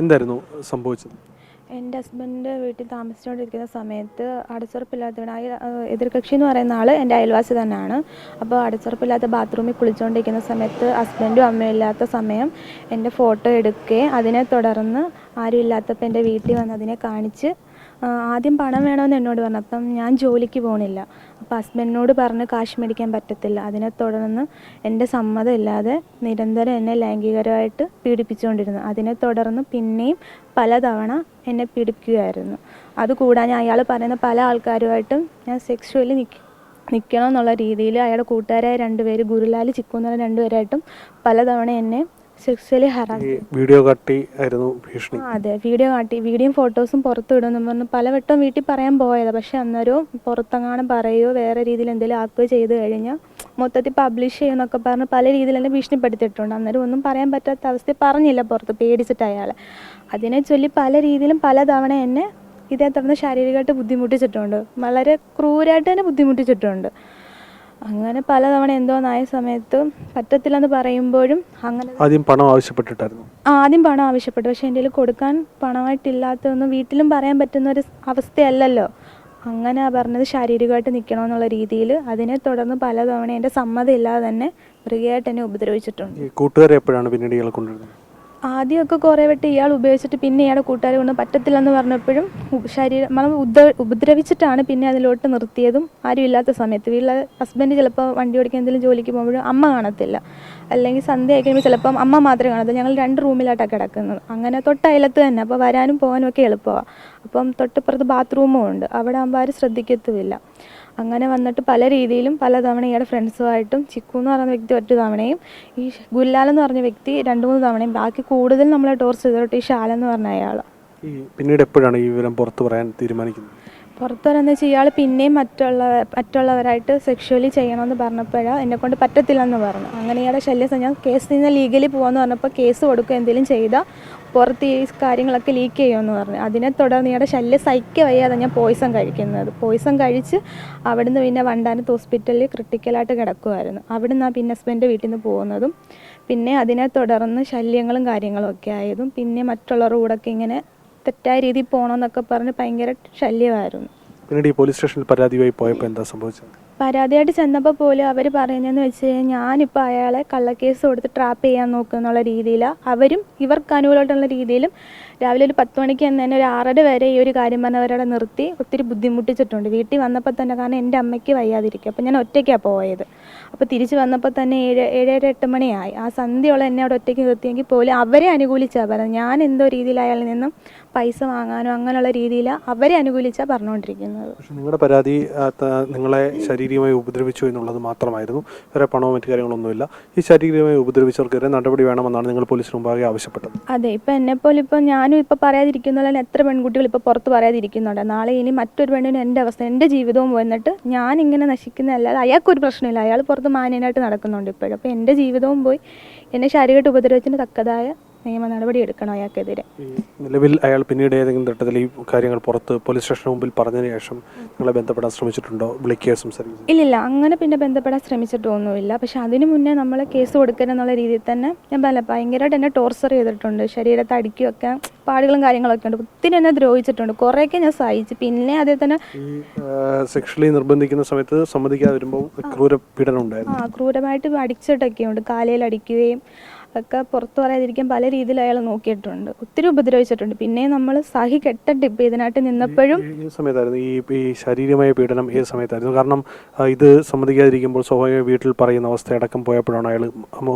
എന്തായിരുന്നു സംഭവിച്ചത്? എന്റെ ഹസ്ബൻഡ് വീട്ടിൽ താമസിച്ചുകൊണ്ടിരിക്കുന്ന സമയത്ത് അടച്ചുറപ്പില്ലാത്തവനായി ആ എതിർകക്ഷി എന്ന് പറയുന്ന ആൾ എന്റെ അയൽവാസി തന്നെയാണ്. അപ്പോൾ അടച്ചുറപ്പില്ലാത്ത ബാത്റൂമിൽ കുളിച്ചുകൊണ്ടിരിക്കുന്ന സമയത്ത് ഹസ്ബൻഡും അമ്മയും ഇല്ലാത്ത സമയം എന്റെ ഫോട്ടോ എടുക്കുകയും അതിനെ തുടർന്ന് ആരും ഇല്ലാത്തപ്പോൾ എന്റെ വീട്ടിൽ വന്ന് അതിനെ കാണിച്ച് ആദ്യം പണം വേണമെന്ന് എന്നോട് പറഞ്ഞു. അപ്പം ഞാൻ ജോലിക്ക് പോകണില്ല അപ്പം ഹസ്ബൻഡിനോട് പറഞ്ഞ് കാശ് മേടിക്കാൻ പറ്റത്തില്ല. അതിനെ തുടർന്ന് എന്റെ സമ്മതമില്ലാതെ നിരന്തരം എന്നെ ലൈംഗികരമായിട്ട് പീഡിപ്പിച്ചുകൊണ്ടിരുന്നു. അതിനെ തുടർന്ന് പിന്നെയും പലതവണ എന്നെ പീഡിപ്പിക്കുകയായിരുന്നു. അതുകൂടാതെ അയാൾ പറയുന്ന പല ആൾക്കാരുമായിട്ടും ഞാൻ സെക്ഷ്വലി നിൽക്കും നിൽക്കണം എന്നുള്ള രീതിയിൽ അയാളുടെ കൂട്ടുകാരായ രണ്ടുപേര് ഗുരുലാൽ ചിക്കു എന്നുള്ള രണ്ടുപേരായിട്ടും പലതവണ എന്നെ സെക്സ്വലി ഹറാസ് വീഡിയോ കാട്ടി ആയിരുന്നു ഭീഷണി. അതെ. വീഡിയോ കാട്ടി. വീഡിയോയും ഫോട്ടോസും പുറത്ത് വിടുമെന്ന് പറഞ്ഞു പലവട്ടം വീട്ടിൽ പറയാൻ പോയതാണ് പക്ഷെ അന്നേരവും പുറത്തെങ്ങാനും പറയുകയോ വേറെ രീതിയിൽ എന്തെങ്കിലും ആക്കുകയോ ചെയ്ത് കഴിഞ്ഞാൽ മൊത്തത്തിൽ പബ്ലിഷ് ചെയ്യുമെന്നൊക്കെ പറഞ്ഞ് പല രീതിയിൽ എന്നെ ഭീഷണിപ്പെടുത്തിയിട്ടുണ്ട്. അന്നേരം ഒന്നും പറയാൻ പറ്റാത്ത അവസ്ഥ പറഞ്ഞില്ല പുറത്ത് പേടിച്ചിട്ട് അയാളെ അതിനെ ചൊല്ലി പല രീതിയിലും പല തവണ എന്നെ ഇതേ തുടർന്ന് ശാരീരികമായിട്ട് ബുദ്ധിമുട്ടിച്ചിട്ടുണ്ട്. വളരെ ക്രൂരായിട്ട് തന്നെ ബുദ്ധിമുട്ടിച്ചിട്ടുണ്ട്. അങ്ങനെ പലതവണ എന്തോന്നായ സമയത്ത് പറ്റത്തില്ലെന്ന് പറയുമ്പോഴും അങ്ങനെ ആദ്യം പണം ആവശ്യപ്പെട്ടിട്ടായിരുന്നു. ആദ്യം പണം ആവശ്യപ്പെട്ടു. പക്ഷേ എന്റെ കയ്യിൽ കൊടുക്കാൻ പണമായിട്ടില്ലാത്തതൊന്നും വീട്ടിലും പറയാൻ പറ്റുന്ന ഒരു അവസ്ഥയല്ലല്ലോ. അങ്ങനെ പറഞ്ഞത് ശാരീരികമായിട്ട് നിൽക്കണമെന്നുള്ള രീതിയിൽ. അതിനെ തുടർന്ന് പലതവണ എന്റെ സമ്മതം ഇല്ലാതെ തന്നെ മൃഗയായിട്ട് എന്നെ ഉപദ്രവിച്ചിട്ടുണ്ട്. കൂട്ടുകാരെ എപ്പോഴാണ് പിന്നീട് കൊണ്ടുവരുന്നത്? ആദ്യമൊക്കെ കുറേ വട്ടം ഇയാൾ ഉപയോഗിച്ചിട്ട് പിന്നെ ഇയാളുടെ കൂട്ടുകാരെ കൊണ്ട് പറ്റത്തില്ലെന്ന് പറഞ്ഞപ്പോഴും ശരീരം നമ്മൾ ഉദ്ര ഉപദ്രവിച്ചിട്ടാണ് പിന്നെ അതിലോട്ട് നിർത്തിയതും ആരും ഇല്ലാത്ത സമയത്ത്. വീട്ടിലെ ഹസ്ബൻഡ് ചിലപ്പോൾ വണ്ടി ഓടിക്കാൻ എന്തെങ്കിലും ജോലിക്ക് പോകുമ്പോഴും അമ്മ കാണത്തില്ല. അല്ലെങ്കിൽ സന്ധ്യ ആയി കഴിയുമ്പോൾ ചിലപ്പം അമ്മ മാത്രമേ കാണത്തുള്ളൂ. ഞങ്ങൾ രണ്ട് റൂമിലായിട്ടാണ് കിടക്കുന്നത്. അങ്ങനെ തൊട്ടയലത്ത് തന്നെ. അപ്പോൾ വരാനും പോകാനും ഒക്കെ എളുപ്പമാണ്. അപ്പം തൊട്ടിപ്പുറത്ത് ബാത്റൂമും ഉണ്ട്. അവിടെ ആകുമ്പോൾ ആരും ശ്രദ്ധിക്കത്തുമില്ല. അങ്ങനെ വന്നിട്ട് പല രീതിയിലും പല തവണ ഇയാളുടെ ഫ്രണ്ട്സുമായിട്ടും ചിക്കു എന്ന് പറയുന്ന വ്യക്തി ഒറ്റ തവണയും ഈ ഗുല്ലാൽ എന്ന് പറഞ്ഞ വ്യക്തി രണ്ട് മൂന്ന് തവണയും ബാക്കി കൂടുതൽ നമ്മളെ ടോർച്ച് ചെയ്തോട്ട് ഈ ശാലെന്ന് പറഞ്ഞ അയാൾ പിന്നീട് എപ്പോഴാണ് ഈ വിവരം പുറത്തു പറയാൻ തീരുമാനിക്കുന്നത്? പുറത്തു വരാന്ന് വെച്ചാൽ ഇയാൾ പിന്നെയും മറ്റുള്ള മറ്റുള്ളവരായിട്ട് സെക്ഷുവലി ചെയ്യണമെന്ന് പറഞ്ഞപ്പോഴാണ് എന്നെ കൊണ്ട് പറ്റത്തില്ലെന്ന് പറഞ്ഞു. അങ്ങനെ ഇയാളുടെ ശല്യം ഞാൻ കേസ് നിന്ന് ലീഗലി പോകാമെന്ന് പറഞ്ഞപ്പോൾ കേസ് കൊടുക്കുക എന്തെങ്കിലും ചെയ്താൽ പുറത്ത് ഈ കാര്യങ്ങളൊക്കെ ലീക്ക് ചെയ്യുമെന്ന് പറഞ്ഞു. അതിനെ തുടർന്ന് ഇയാളുടെ ശല്യം സഹിക്ക വയ്യാതെ ഞാൻ പോയിസൺ കഴിക്കുന്നത്. പോയിസൺ കഴിച്ച് അവിടുന്ന് പിന്നെ വണ്ടാനത്ത് ഹോസ്പിറ്റലിൽ ക്രിട്ടിക്കലായിട്ട് കിടക്കുമായിരുന്നു അവിടുന്ന് പിന്നെ ഹസ്ബൻഡ് വീട്ടിൽ നിന്ന് പോകുന്നതും പിന്നെ അതിനെ തുടർന്ന് ശല്യങ്ങളും കാര്യങ്ങളും ഒക്കെ ആയതും പിന്നെ മറ്റുള്ളവരുടെ കൂടെയൊക്കെ ഇങ്ങനെ തെറ്റായ രീതിയിൽ പോകണമെന്നൊക്കെ പറഞ്ഞ് ഭയങ്കര ശല്യമായിരുന്നു. പിന്നീട് ഈ പോലീസ് സ്റ്റേഷനിൽ പരാതിയായി പോയപ്പോൾ എന്താ സംഭവിച്ചത്? പരാതിയായിട്ട് ചെന്നപ്പോൾ പോലും അവർ പറയുന്നതെന്ന് വെച്ച് കഴിഞ്ഞാൽ ഞാനിപ്പോൾ അയാളെ കള്ളക്കേസ് കൊടുത്ത് ട്രാപ്പ് ചെയ്യാൻ നോക്കുക എന്നുള്ള രീതിയിലാണ് അവരും ഇവർക്ക് അനുകൂലമായിട്ടുള്ള രീതിയിലും രാവിലെ ഒരു പത്ത് മണിക്ക് എന്ന് തന്നെ ഒരു ആറര വരെ ഈ ഒരു കാര്യം പറഞ്ഞവരവിടെ നിർത്തി ഒത്തിരി ബുദ്ധിമുട്ടിച്ചിട്ടുണ്ട്. വീട്ടിൽ വന്നപ്പോൾ തന്നെ കാരണം എന്റെ അമ്മയ്ക്ക് വയ്യാതിരിക്കും അപ്പോൾ ഞാൻ ഒറ്റയ്ക്കാണ് പോയത്. അപ്പോൾ തിരിച്ച് വന്നപ്പോൾ തന്നെ ഏഴ് ഏഴര എട്ട് മണിയായി. ആ സന്ധ്യയോളം എന്നെ അവിടെ ഒറ്റയ്ക്ക് നിർത്തിയെങ്കിൽ പോലും അവരെ അനുകൂലിച്ചാണ് പറഞ്ഞത്. ഞാൻ എന്തോ രീതിയിൽ അയാളിൽ നിന്നും പൈസ വാങ്ങാനോ അങ്ങനെയുള്ള രീതിയിൽ അവരെ അനുകൂലിച്ചാണ് പറഞ്ഞുകൊണ്ടിരിക്കുന്നത്. പക്ഷെ നിങ്ങളുടെ പരാതി നിങ്ങളെ ശാരീരികമായി ഉപദ്രവിച്ചു എന്നുള്ളത് മാത്രമായിരുന്നു. വേറെ പണമോ മറ്റു കാര്യങ്ങളൊന്നുമില്ല. ഈ ശാരീരികമായി ഉപദ്രവിച്ചവർക്കെതിരെ നടപടി വേണമെന്നാണ് നിങ്ങൾ പോലീസിന് മുമ്പാകെ ആവശ്യപ്പെട്ടത്. അതെ ഇപ്പം എന്നെപ്പോലെ ഇപ്പം ഞാനും ഇപ്പം പറയാതിരിക്കുന്നതല്ല എത്ര പെൺകുട്ടികൾ ഇപ്പോൾ പുറത്ത് പറയാതിരിക്കുന്നുണ്ട്. നാളെ ഇനി മറ്റൊരു പെണ്ണിന് എന്റെ അവസ്ഥ എന്റെ ജീവിതവും വന്നിട്ട് ഞാൻ ഇങ്ങനെ നശിക്കുന്നതല്ലാതെ അയാൾക്കൊരു പ്രശ്നമില്ല. അയാൾ പുറത്ത് മാന്യനായിട്ട് നടക്കുന്നുണ്ട് ഇപ്പോഴും. അപ്പോൾ എന്റെ ജീവിതവും പോയി എന്നെ ശാരീരികമായിട്ട് ഉപദ്രവത്തിന് തക്കതായ നിയമ നടപടി എടുക്കണം അയാൾക്കെതിരെ നിലവിൽ അയാൾ പിന്നീട് ഏതെങ്കിലും തട്ടത്തിൽ ഈ കാര്യങ്ങൾ പുറത്ത് പോലീസ് സ്റ്റേഷന് മുമ്പിൽ പറഞ്ഞതിന് ശേഷം നിങ്ങളെ ബന്ധപ്പെടാൻ ശ്രമിച്ചിട്ടുണ്ടോ? വിളിക്കുകയോ സംസാരിക്കും ഇല്ലില്ല അങ്ങനെ പിന്നെ ബന്ധപ്പെടാൻ ശ്രമിച്ചിട്ടൊന്നുമില്ല. പക്ഷെ അതിനു മുന്നേ നമ്മൾ കേസ് കൊടുക്കരുതെന്നുള്ള രീതിയിൽ തന്നെ ഞാൻ പല ഭയങ്കരമായിട്ട് എന്നെ ടോർച്ചർ ചെയ്തിട്ടുണ്ട്. ശരീരത്തെ അടിക്കുകയൊക്കെ പാടുകളും കാര്യങ്ങളൊക്കെ ഉണ്ട്. ഒത്തിരി എന്നെ ദ്രോഹിച്ചിട്ടുണ്ട്. കുറേയൊക്കെ ഞാൻ സഹിച്ചു. പിന്നെ അതേ തന്നെ സെക്ഷലി നിർബന്ധിക്കുന്ന സമയത്ത് സമ്മതിക്കാതെ വരുമ്പോൾ ക്രൂര പീഡനം ഉണ്ടായിരുന്നു. ആ ക്രൂരമായിട്ട് അടിച്ചിട്ടൊക്കെ ഉണ്ട് കാലയിൽ അടിക്കുകയും ഒക്കെ പുറത്തു പറയാതിരിക്കാൻ പല രീതിയിൽ അയാൾ നോക്കിയിട്ടുണ്ട്. ഒത്തിരി ഉപദ്രവിച്ചിട്ടുണ്ട്. പിന്നെ നമ്മൾ സഹി കെട്ടിട്ട് ഇപ്പം ഇതിനായിട്ട് നിന്നപ്പോഴും സമയത്തായിരുന്നു ഈ ഈ ശാരീരികമായ പീഡനം ഏത് സമയത്തായിരുന്നു? കാരണം ഇത് സമ്മതിക്കാതിരിക്കുമ്പോൾ സ്വാഭാവിക വീട്ടിൽ പറയുന്ന അവസ്ഥ അടക്കം പോയപ്പോഴാണ് അയാൾ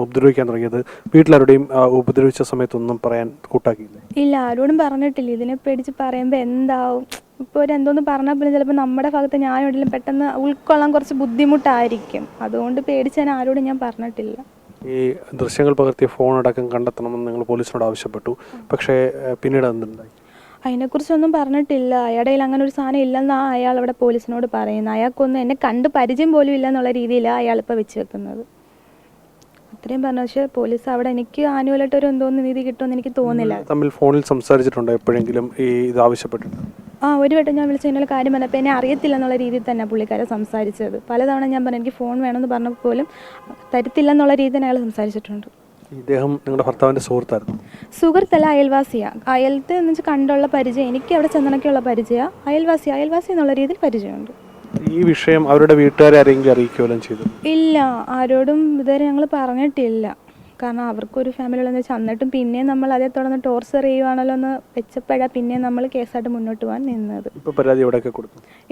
ഉപദ്രവിക്കാൻ തുടങ്ങിയത്. വീട്ടിലാരുടെയും ഉപദ്രവിച്ച സമയത്തൊന്നും പറയാൻ കൂട്ടാക്കിയില്ല? ഇല്ല ആരോടും പറഞ്ഞിട്ടില്ല. ഇതിനെ പേടിച്ച് പറയുമ്പോൾ എന്താവും? ഇപ്പോൾ ഒരു എന്തോന്ന് പറഞ്ഞാൽ പിന്നെ ചിലപ്പോൾ നമ്മുടെ ഭാഗത്ത് ഞാൻ എവിടെയെങ്കിലും പെട്ടെന്ന് ഉൾക്കൊള്ളാൻ കുറച്ച് ബുദ്ധിമുട്ടായിരിക്കും. അതുകൊണ്ട് പേടിച്ച് ഞാൻ ആരോടും ഞാൻ പറഞ്ഞിട്ടില്ല. ഈ ദൃശ്യങ്ങൾ പകർത്തിയ ഫോൺ അടക്കം കണ്ടെത്തണമെന്ന് നിങ്ങൾ പോലീസിനോട് ആവശ്യപ്പെട്ടു. പക്ഷേ പിന്നീട് എന്തുണ്ടായി അതിനെക്കുറിച്ചൊന്നും പറഞ്ഞിട്ടില്ല. അയാളുടെ കയ്യിൽ അങ്ങനെ ഒരു സാധനം ഇല്ലെന്നാണ് അയാൾ അവിടെ പോലീസിനോട് പറയുന്നത്. അയാൾക്കൊന്നും എന്നെ കണ്ട് പരിചയം പോലും ഇല്ലെന്നുള്ള രീതിയിലാണ് അയാൾ ഇപ്പോൾ വെച്ച് വെക്കുന്നത്. അത്രയും പറഞ്ഞു. പക്ഷേ പോലീസ് അവിടെ എനിക്ക് ആനുവലായിട്ട് ഒരു എന്തോന്ന് നീതി കിട്ടുമെന്ന് എനിക്ക് തോന്നില്ല. തമ്മിൽ ഫോണിൽ സംസാരിച്ചിട്ടുണ്ടോ എപ്പോഴെങ്കിലും ഈ ഇത് ആവശ്യപ്പെട്ടിട്ട്? ആ ഒരു വട്ടം ഞാൻ വിളിച്ച കഴിഞ്ഞാൽ കാര്യം പറഞ്ഞപ്പോൾ എന്നെ അറിയത്തില്ല എന്നുള്ള രീതിയിൽ തന്നെ പുള്ളിക്കാരെ സംസാരിച്ചത്. പലതവണ ഞാൻ പറഞ്ഞു എനിക്ക് ഫോൺ വേണമെന്ന് പറഞ്ഞപ്പോൾ പോലും തരത്തില്ല എന്നുള്ള രീതിയിൽ അയാൾ സംസാരിച്ചിട്ടുണ്ട്. ഇദ്ദേഹം നിങ്ങളുടെ ഭർത്താവിന്റെ സുഹൃത്തായിരുന്നു. സുഹൃത്തല്ല അയൽവാസിയാണ് അയൽത്ത് എന്ന് വെച്ചാൽ കണ്ടുള്ള പരിചയം എനിക്ക് അവിടെ ചെന്നണക്കുള്ള പരിചയമാണ് അയൽവാസി അയൽവാസി എന്നുള്ള രീതിയിൽ പരിചയമുണ്ട്. ഈ വിഷയം അവരുടെ വീട്ടുകാരെ ആരെങ്കിലും അറിയിക്കുകയും ചെയ്തു? ഇല്ല ആരോടും ഇതുവരെ ഞങ്ങൾ പറഞ്ഞിട്ടില്ല. കാരണം അവർക്കൊരു ഫാമിലി വെച്ചാൽ എന്നിട്ടും പിന്നെയും നമ്മൾ അതേ തുടർന്ന് ടോർച്ചർ ചെയ്യുവാണല്ലോ എന്ന് വെച്ചപ്പോഴാണ് പിന്നെയും നമ്മൾ കേസായിട്ട് മുന്നോട്ട് പോകാൻ നിന്നത്.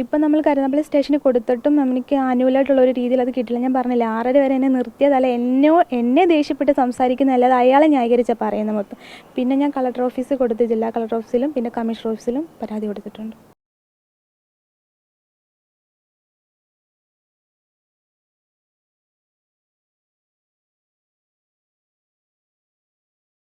ഇപ്പം നമ്മൾ കരുനാപ്പള്ളി സ്റ്റേഷനിൽ കൊടുത്തിട്ടും എനിക്ക് ആനുവലായിട്ടുള്ള ഒരു രീതിയിൽ അത് കിട്ടില്ല ഞാൻ പറഞ്ഞില്ല ആറര വരെ എന്നെ നിർത്തിയതല്ല എന്നോ എന്നെ ദേഷ്യപ്പെട്ട് സംസാരിക്കുന്ന അല്ലാതെ അയാളെ ന്യായീകരിച്ചാൽ പറയുന്ന മൊത്തം. പിന്നെ ഞാൻ കളക്ടർ ഓഫീസിൽ കൊടുത്ത് ജില്ലാ കളക്ടർ ഓഫീസിലും പിന്നെ കമ്മീഷണർ ഓഫീസിലും പരാതി കൊടുത്തിട്ടുണ്ട്.